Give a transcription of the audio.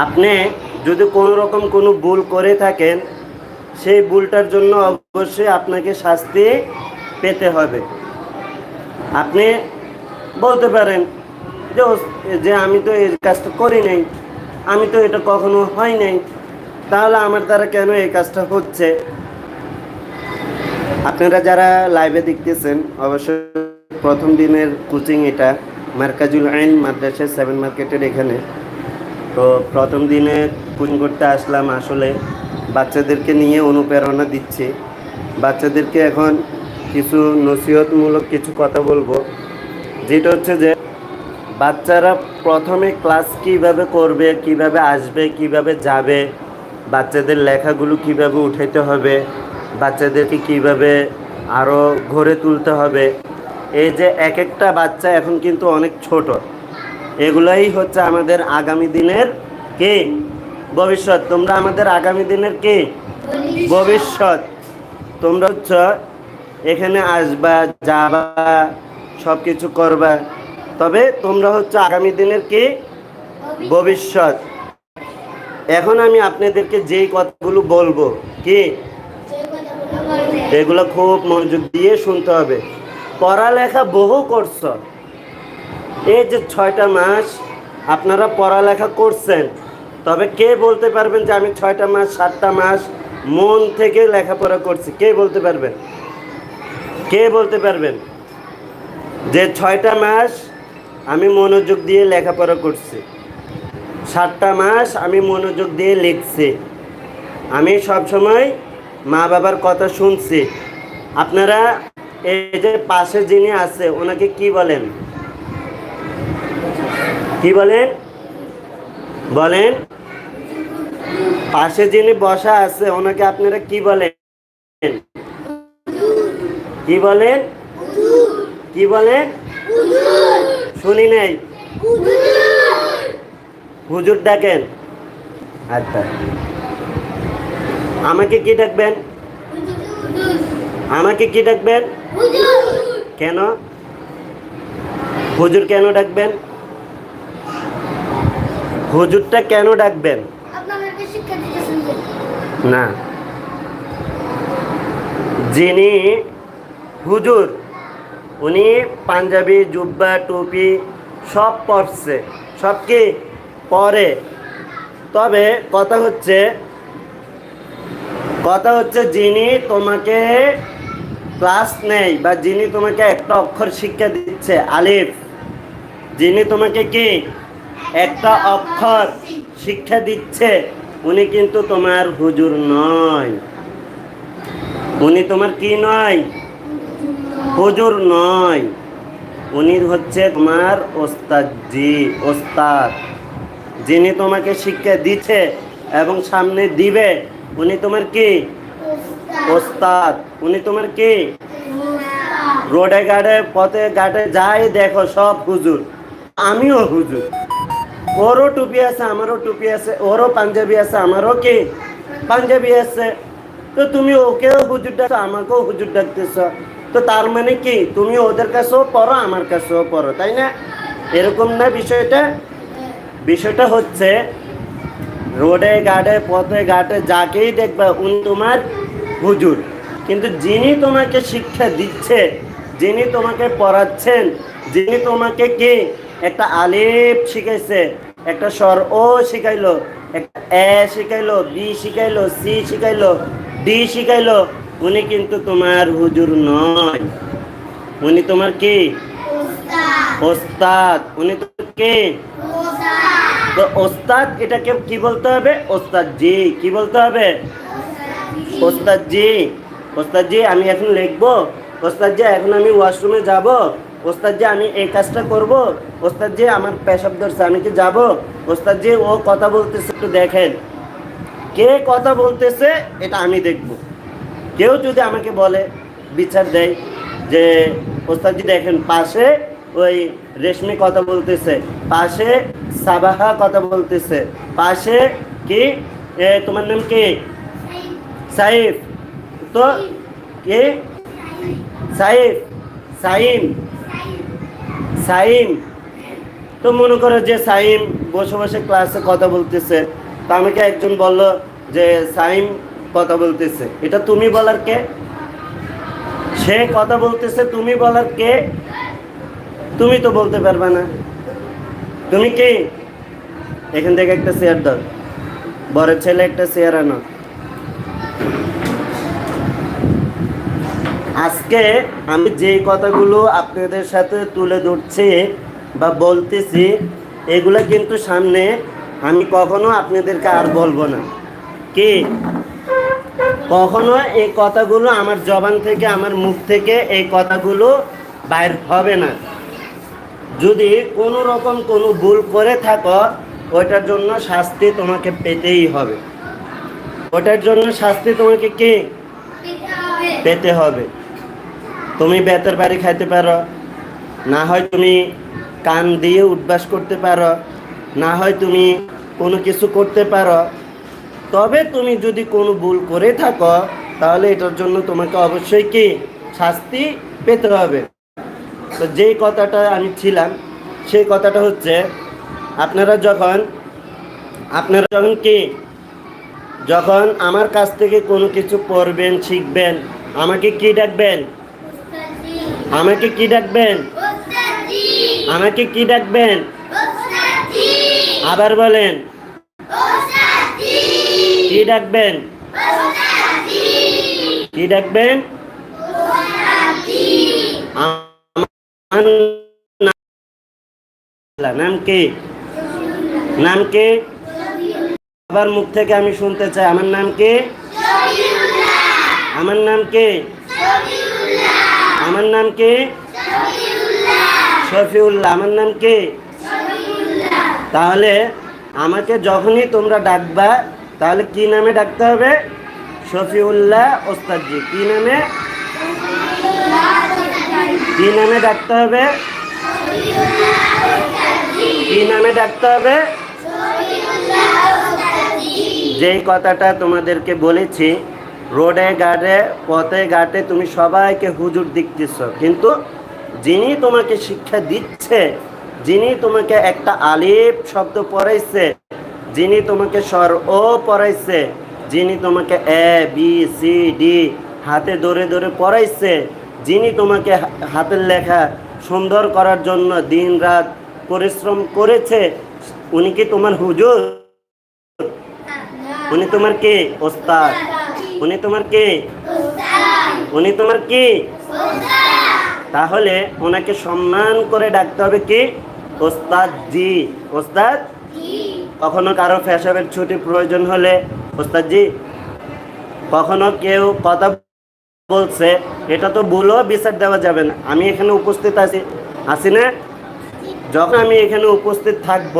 আপনি যদি কোনো রকম কোনো ভুল করে থাকেন, সেই ভুলটার জন্য অবশ্যই আপনাকে শাস্তি পেতে হবে। আপনি বলতে পারেন যে যে আমি তো এই কাজটা করি নাই, আমি তো এটা কখনো হয় নাই, তাহলে আমার দ্বারা কেন এই কাজটা হচ্ছে? আপনারা যারা লাইভে দেখতেছেন, অবশ্যই প্রথম দিনের কোচিং এটা, মার্কাজুল আইন মাদ্রাসা সেভেন মার্কেটের এখানে। তো প্রথম দিনে কোচিং করতে আসলাম আসলে বাচ্চাদেরকে নিয়ে অনুপ্রেরণা দিচ্ছি। বাচ্চাদেরকে এখন কিছু নসিহতমূলক কিছু কথা বলব। যেটা হচ্ছে যে, বাচ্চারা প্রথমে ক্লাস কীভাবে করবে, কীভাবে আসবে, কীভাবে যাবে, বাচ্চাদের লেখাগুলো কীভাবে উঠাইতে হবে, বাচ্চাদেরকে কীভাবে আরও ঘরে তুলতে হবে। এই যে এক একটা বাচ্চা এখন কিন্তু অনেক ছোট। এগুলাই হচ্ছে আমাদের আগামী দিনের কে? ভবিষ্যৎ। তোমরা আমাদের আগামী দিনের কে? ভবিষ্যৎ। তোমরা হচ্ছে এখানে আসবা, যাবা সব কিছু করবা। তবে তোমরা হচ্ছে আগামী দিনের কি? ভবিষ্যৎ। এখন আমি আপনাদেরকে যেই কথাগুলো বলব, কি? এগুলো খুব মনোযোগ দিয়ে শুনতে হবে। পড়ালেখা বহু করছ। এই যে ছয়টা মাস আপনারা পড়ালেখা করছেন, তবে কে বলতে পারবেন যে আমি ছয়টা মাস, সাতটা মাস মন থেকে লেখাপড়া করছি? কে বলতে পারবেন? কে বলতে পারবেন? যে ছয়টা মাস আমি মনোযোগ দিয়ে লেখাপড়া করছি। সাতটা মাস আমি মনোযোগ দিয়ে লিখছি। আমি সব সময় মা বাবার কথা শুনছি। আপনারা এই যে পাশে যিনি আছে, ওনাকে কি বলেন? কি বলেন? বলেন। পাশে যিনি বসা আছে, ওনাকে আপনারা কি বলেন? কি বলেন? কি বলেন? শুনি নাই। হুজুর ডাকেন। আচ্ছা। আমাকে কি ডাকবেন? আমাকে কি ডাকবেন? কেন? হুজুর কেন ডাকবেন? হুজুরটা কেন ডাকবেন? না। যিনি হুজুর উনি পাঞ্জাবি জুব্বা টুপি সব পরছে সব কি পরে? তবে কথা হচ্ছে কথা হচ্ছে যিনি তোমাকে ক্লাস নেই বা যিনি তোমাকে একটা অক্ষর শিক্ষা দিচ্ছে আলিফ। যিনি তোমাকে কি একটা অক্ষর শিক্ষা দিচ্ছে, উনি কিন্তু তোমার হুজুর নয়। উনি তোমার কি নয়? হুজুর নয়। উনি হচ্ছে তোমার ওস্তাদ জি ওস্তাদ। যিনি তোমাকে শিক্ষা দিচ্ছে এবং সামনে দিবে, উনি তোমার কি? ওস্তাদ। উনি তোমার কি? রোডে, ঘাটে, পথে, ঘাটে যাই দেখো সব হুজুর। আমিও হুজুর। ওরও টুপি আছে, আমারও টুপি আছে, ওরও পাঞ্জাবি আছে, আমারও কি পাঞ্জাবি আছে? তো তুমি ওকেও হুজুর ডাকছো, আমাকেও হুজুর ডাকতেছ। তো তার মানে কি? তুমি ওদের কাছেও পড়ো, আমার কাছেও পড়ো, তাই না? এরকম না বিষয়টা? বিষয়টা হচ্ছে, রোডে, ঘাটে, পথে, ঘাটে যাকেই দেখবে, উনি তোমার হুজুর। কিন্তু যিনি তোমাকে শিক্ষা দিচ্ছে, যিনি তোমাকে পড়াচ্ছেন, যিনি তোমাকে কি একটা আলিফ শিখাইছে একটা স্বর ও শিখাইলো একটা এ শিখাইলো বি শিখাইলো সি শিখাইলো ডি শিখাইলো। উনি কিন্তু তোমার হুজুর নয়। উনি তোমার কি? ওস্তাদ। উনি তো কে? তো ওস্তাদ এটাকে কি বলতে হবে? ওস্তাদ জি কি বলতে হবে? ওস্তাদ জি ওস্তাদ জি আমি এখন লিখব। ওস্তাদ জি এখন আমি ওয়াশরুমে যাব। ওস্তাদ যে, আমি এই কাজটা করব। ওস্তাদ যে, আমার পেশাব ধরছে, আমি কি যাব? ওস্তাদ যে, ও কথা বলতেছে, একটু দেখেন। কে কথা বলতেছে, এটা আমি দেখব। কেউ যদি আমাকে বলে, বিচার দেয়, যে ওস্তাদজি দেখেন, পাশে ওই রেশমি কথা বলতেছে, পাশে সাবাহা কথা বলতেছে, পাশে কি তোমার নাম কি? সাইফ। তো, কে? সাইফ। সাইম। সাইম? তো মনে করো যে সাইম বসে বসে ক্লাসে কথা বলতেছে। তো আমাকে একজন বলল যে, সাইম, কথা বলতেছে। এটা তুমি বলার কে? সে কথা বলতেছে, তুমি বলার কে? তুমি তো বলতে পারবে না। তুমি কি? এখান থেকে একটা চেয়ার দাও। বড় ছেলে একটা চেয়ার আনো। আজকে আমি যে কথাগুলো আপনাদের সাথে তুলে ধরছি বা বলতেছি এগুলো কিন্তু সামনে আমি কখনো আপনাদেরকে আর বলব না। কি? কখনো এই কথাগুলো আমার জবান থেকে আমার মুখ থেকে এই কথাগুলো বাইর হবে না। যদি কোনো রকম কোনো ভুল করে থাকো ওইটার জন্য শাস্তি তোমাকে পেতেই হবে। ওটার জন্য শাস্তি তোমাকে কি? পেতে হবে। তুমি বেতের বাড়ি খাইতে পারো। না হয় তুমি কান দিয়ে উদ্বাস করতে পারো। না হয় তুমি কোনো কিছু করতে পারো। তবে তুমি যদি কোনো ভুল করে থাকো, তাহলে এটার জন্য তোমাকে অবশ্যই কি? শাস্তি পেতে হবে। তো যেই কথাটা আমি ছিলাম, সেই কথাটা হচ্ছে, আপনারা যখন আপনারা যখন কি, যখন আমার কাছ থেকে কোনো কিছু পড়বেন শিখবেন, আমাকে কি ডাকবেন? আমাকে কি ডাকবেন? আমাকে কি ডাকবেন? আবার বলেন। কি ডাকবেন? কি ডাকবেন? নাম কি? নাম কি? আবার মুখ থেকে আমি শুনতে চাই। আমার নাম কি? আমার নাম কি? আমার নাম কি? শফিউল্লাহ। আমার নাম কে? তাহলে আমাকে যখনই তোমরা ডাকবা, তাহলে কি নামে ডাকতে হবে? শফিউল্লাহ ওস্তাদজি। কি নামে? কি নামে ডাকতে হবে? কি নামে ডাকতে হবে? যেই কথাটা তোমাদেরকে বলেছি রোডে, ঘাটে, পথে, ঘাটে তুমি সবাইকে হুজুর দেখতেছ। কিন্তু যিনি তোমাকে শিক্ষা দিচ্ছে, যিনি তোমাকে একটা আলিফ শব্দ পড়াইছে, যিনি তোমাকে স্বর ও পড়াইছে, যিনি তোমাকে এ, বি, সি, ডি হাতে ধরে ধরে পড়াইছে, যিনি তোমাকে হাতের লেখা সুন্দর করার জন্য দিন রাত পরিশ্রম করেছে, উনি কি তোমার হুজুর? উনি তোমার কে? ওস্তাদ। উনি তোমার কে? উনি তোমার কি? তাহলে ওনাকে সম্মান করে ডাকতে হবে কি? ওস্তাদ জি। ওস্তাদ? কখনো কারও ফ্যাশনের ছুটি প্রয়োজন হলে, ওস্তাদ জি, কখনো কেউ কথা বলছে, এটা তো বলেও বিচার দেওয়া যাবে না। আমি এখানে উপস্থিত আছি। আছি না? যখন আমি এখানে উপস্থিত থাকব